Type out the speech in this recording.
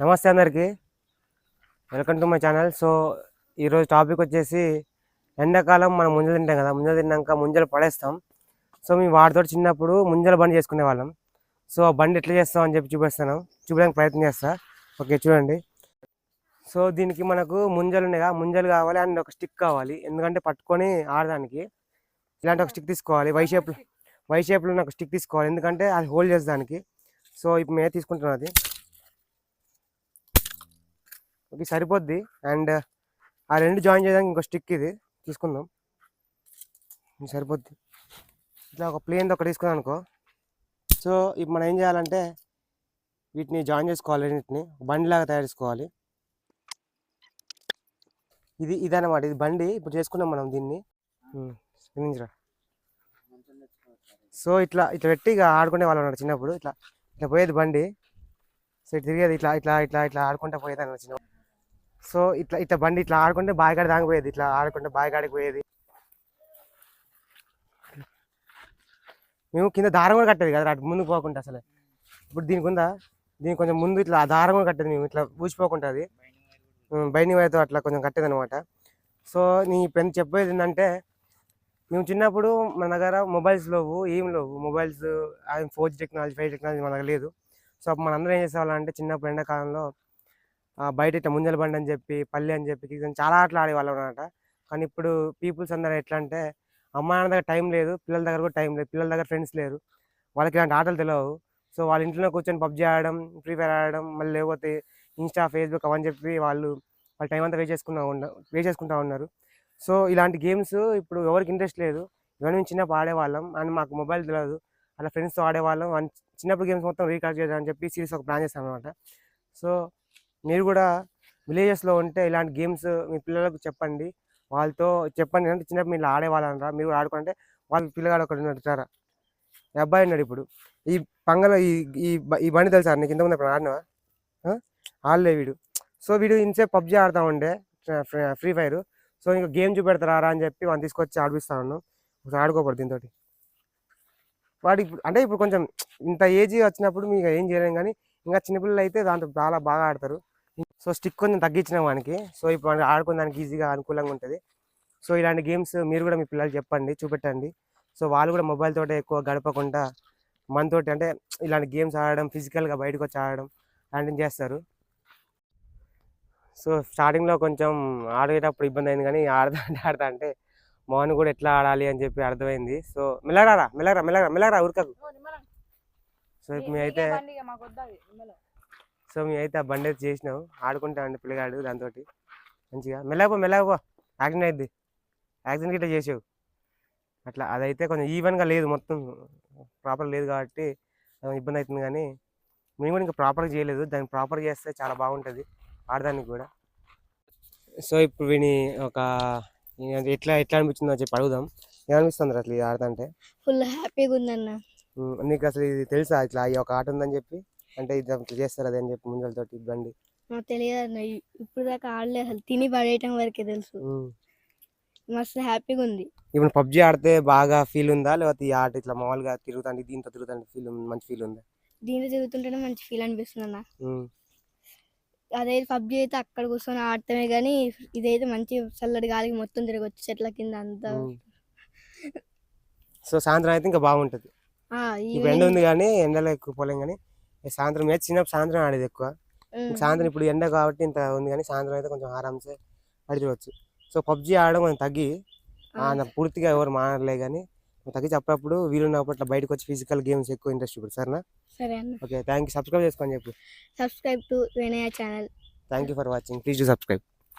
నమస్తే అందరికి. Welcome to my channel. So ఈరోజు టాపిక్ వచ్చేసి ఎండాకాలం మనం ముంజలు తింటాం కదా ముంజలు తిన్నాక ముంజలు పడేస్తాం. సో మేము వాడితో చిన్నప్పుడు ముంజల బండి చేసుకునే వాళ్ళం. సో ఆ బండి ఎట్లా చేస్తాం అని చెప్పి చూపిస్తాను. చూపించడానికి ప్రయత్నం చేస్తా. ఓకే చూడండి. సో దీనికి మనకు ముంజలు ఉన్నాయిగా ముంజలు కావాలి అండ్ ఒక స్టిక్ కావాలి. ఎందుకంటే పట్టుకొని ఆడడానికి ఇలాంటి ఒక స్టిక్ తీసుకోవాలి. వై షేప్లో వై షేప్లో ఉన్న ఒక స్టిక్ తీసుకోవాలి. ఎందుకంటే అది హోల్డ్ చేసేదానికి. సో ఇప్పుడు మేమే తీసుకుంటున్నాం అది ఇది సరిపోద్ది. అండ్ ఆ రెండు జాయిన్ చేయడానికి ఇంకో స్టిక్ ఇది. తీసుకుందాం ఇది సరిపోద్ది. ఇట్లా ఒక ప్లేన్ ఒకటి తీసుకున్నాం అనుకో. సో ఇప్పుడు మనం ఏం చేయాలంటే వీటిని జాయిన్ చేసుకోవాలి రెండింటిని. బండిలాగా తయారు చేసుకోవాలి. ఇది ఇదన్నమాట. ఇది బండి. ఇప్పుడు చేసుకున్నాం మనం దీన్ని. ఉమ్, సో ఇట్లా ఇట్లా పెట్టి ఇక ఆడుకునే వాళ్ళు ఉన్నారు చిన్నప్పుడు. ఇట్లా ఇట్లా పోయేది బండి. సో తిరిగేది ఇట్లా ఇట్లా ఇట్లా ఇట్లా ఆడుకుంటా పోయేది అన్న చిన్న సో ఇట్లా ఇట్లా బండి ఇట్లా ఆడుకుంటే బాయికాడ దాగిపోయేది ఇట్లా ఆడుకుంటే బాయికాడికి పోయేది. మేము కింద దారం కూడా కట్టేది కదా అటు ముందుకు పోకుండా అసలు. ఇప్పుడు దీనికి ఉందా? దీనికి కొంచెం ముందు ఇట్లా ఆ దారం కూడా కట్టేది మేము ఇట్లా ఊసిపోకుంటుంది బయని వైతో అట్లా కొంచెం కట్టేది అనమాట సో నీ పెన్ చెప్పేది ఏంటంటే మేము చిన్నప్పుడు మన దగ్గర మొబైల్స్ లేవు ఏం లేవు. Mobiles four G technology five technology మన దగ్గర లేదు. సో అప్పుడు మనందరం ఏం చేసేవాళ్ళం చిన్నప్పుడు ఎండాకాలంలో బయట ఇట్లా ముంజల బండి అని చెప్పి పల్లె అని చెప్పి చాలా ఆటలు ఆడేవాళ్ళం అనమాట కానీ ఇప్పుడు పీపుల్స్ అందరూ ఎట్లా అంటే అమ్మ నాన్న దగ్గర టైం లేదు పిల్లల దగ్గర కూడా టైం లేదు పిల్లల దగ్గర ఫ్రెండ్స్ లేరు. వాళ్ళకి ఇలాంటి ఆటలు తెలియవు సో వాళ్ళ ఇంట్లో కూర్చొని పబ్జీ ఆడడం ఫ్రీ ఫైర్ ఆడడం మళ్ళీ లేకపోతే ఇన్స్టా ఫేస్బుక్ అవని చెప్పి వాళ్ళు వాళ్ళ టైం అంతా వేస్ట్ చేసుకున్నా ఉండ వేస్ట్ చేసుకుంటా ఉన్నారు. సో ఇలాంటి గేమ్స్ ఇప్పుడు ఎవరికి ఇంట్రెస్ట్ లేదు. ఇవన్నీ మేము చిన్నప్పుడు ఆడేవాళ్ళం. అండ్ మాకు మొబైల్ తెలియదు అలా ఫ్రెండ్స్తో ఆడేవాళ్ళం. అండ్ చిన్నప్పుడు గేమ్స్ మొత్తం రీకాల్ చేద్దామని చెప్పి సిరీస్ ఒక ప్లాన్ చేస్తాం అనమాట సో మీరు కూడా విలేజెస్లో ఉంటే ఇలాంటి గేమ్స్ మీ పిల్లలకు చెప్పండి. వాళ్ళతో చెప్పండి. అంటే చిన్నప్పుడు మీరు ఆడేవాళ్ళంటారా? మీరు కూడా ఆడుకుంటే వాళ్ళ పిల్లగాడు ఒకటి నడుతారా ఈ అబ్బాయి ఉన్నాడు ఇప్పుడు. ఈ పంగల ఈ ఈ బండి తెలుసా? నీకు ఇంతకుముందు ఇప్పుడు ఆడినవా? ఆడలే వీడు. సో వీడు ఇంతసేపు పబ్జీ ఆడుతూ ఉండే ఫ్రీ ఫైర్ సో ఇంకా గేమ్ చూపెడతారా అని చెప్పి వాడిని తీసుకొచ్చి ఆడిపిస్తాను ఒకసారి ఆడుకోకూడదు దీంతో వాడి అంటే ఇప్పుడు కొంచెం ఇంత ఏజ్ వచ్చినప్పుడు మీకు ఏం చేయలేం కానీ ఇంకా చిన్నపిల్లలు అయితే దాంతో చాలా బాగా ఆడతారు. సో స్టిక్ కొంచెం తగ్గించిన వానికి. సో ఇప్పుడు వాడికి ఆడుకోవడానికి ఈజీగా అనుకూలంగా ఉంటుంది. సో ఇలాంటి గేమ్స్ మీరు కూడా మీ పిల్లలు చెప్పండి చూపెట్టండి. సో వాళ్ళు కూడా మొబైల్ తోటే ఎక్కువ గడపకుండా మనతోటి అంటే ఇలాంటి గేమ్స్ ఆడడం ఫిజికల్గా బయటకు వచ్చి ఆడడం అలాంటివి చేస్తారు. సో స్టార్టింగ్లో కొంచెం ఆడేటప్పుడు ఇబ్బంది అయింది కానీ ఆడతా అంటే ఆడతా అంటే మోహన్ కూడా ఎట్లా ఆడాలి అని చెప్పి అర్థమైంది. సో మెల్లగరా మెల్లగరా మెల్లగరా మెల్లగరా ఉరకకు సో ఇప్పుడు మేమైతే సో మేమైతే ఆ బండి అయితే చేసినాం. ఆడుకుంటా అండి పిల్లగాడు దాంతో మంచిగా. మెల్లగపో మెల్లగపో యాక్సిడెంట్ అయింది. యాక్సిడెంట్ గిట్ట చేసావు. అట్లా అదైతే కొంచెం ఈవెన్గా లేదు మొత్తం. ప్రాపర్ లేదు కాబట్టి ఇబ్బంది అవుతుంది కానీ మేము కూడా ఇంకా ప్రాపర్గా చేయలేదు. దాన్ని ప్రాపర్గా చేస్తే చాలా బాగుంటుంది. ఆడడానికి కూడా. సో ఇప్పుడు వీని ఒక ఎట్లా ఎట్లా అనిపించిందో చెప్పి అడుగుదాం. ఏమనిపిస్తుంది అసలు ఇది ఆడుతుంటే ఫుల్ హ్యాపీగా ఉందన్న. నీకు అసలు ఇది తెలుసా? ఇట్లా ఈ ఒక ఆట ఉందని చెప్పి? అంటే ఇది ఇట్లా చేస్తారు అదే అని చెప్పి ముంజలతోటి బండి నాకు తెలియదు అన్న ఇప్పుడు దాకా ఆడలే అసలు. తిని పడేయటం వరకే తెలుసు. మస్తు హ్యాపీగా ఉంది. ఇప్పుడు పబ్జి ఆడితే బాగా ఫీల్ ఉందా? లేకపోతే ఈ ఆట ఇట్లా మామూలుగా తిరుగుతాండి దీంతో తిరుగుతాండి ఫీల్ మంచి ఫీల్ ఉందా? దీంట్లో తిరుగుతుంటేనే మంచి ఫీల్ అనిపిస్తుంది అన్న. అదే పబ్జి అయితే అక్కడ కూర్చొని ఆడటమే కానీ ఇదైతే మంచి చల్లటి గాలికి మొత్తం తిరగచ్చు చెట్ల కింద అంతా. సో సాయంత్రం అయితే ఇంకా బాగుంటుంది. ఇప్పుడు ఎండ ఉంది కానీ ఎండలో ఎక్కువ పోలేం కానీ సాయంత్రం అయితే చిన్నప్పుడు సాయంత్రం ఆడేది ఎక్కువ. సాయంత్రం ఇప్పుడు ఎండ కాబట్టి ఇంత ఉంది కానీ సాయంత్రం అయితే కొంచెం ఆరామ్సే పడిపోవచ్చు సో పబ్జి ఆడడం కొంచెం తగ్గి పూర్తిగా ఎవరు మానలే కానీ తగ్గించి అప్పుడప్పుడు వీలున్నప్పుడు అట్లా బయటకు వచ్చి ఫిజికల్ గేమ్స్ ఎక్కువ ఇంట్రెస్ట్ ఇప్పుడు సరేనా? సరే ఓకే థ్యాంక్ యూ సబ్స్క్రైబ్ చేసుకొని చెప్పు. Subscribe to Vinaya channel. Thank you for watching. Please to subscribe.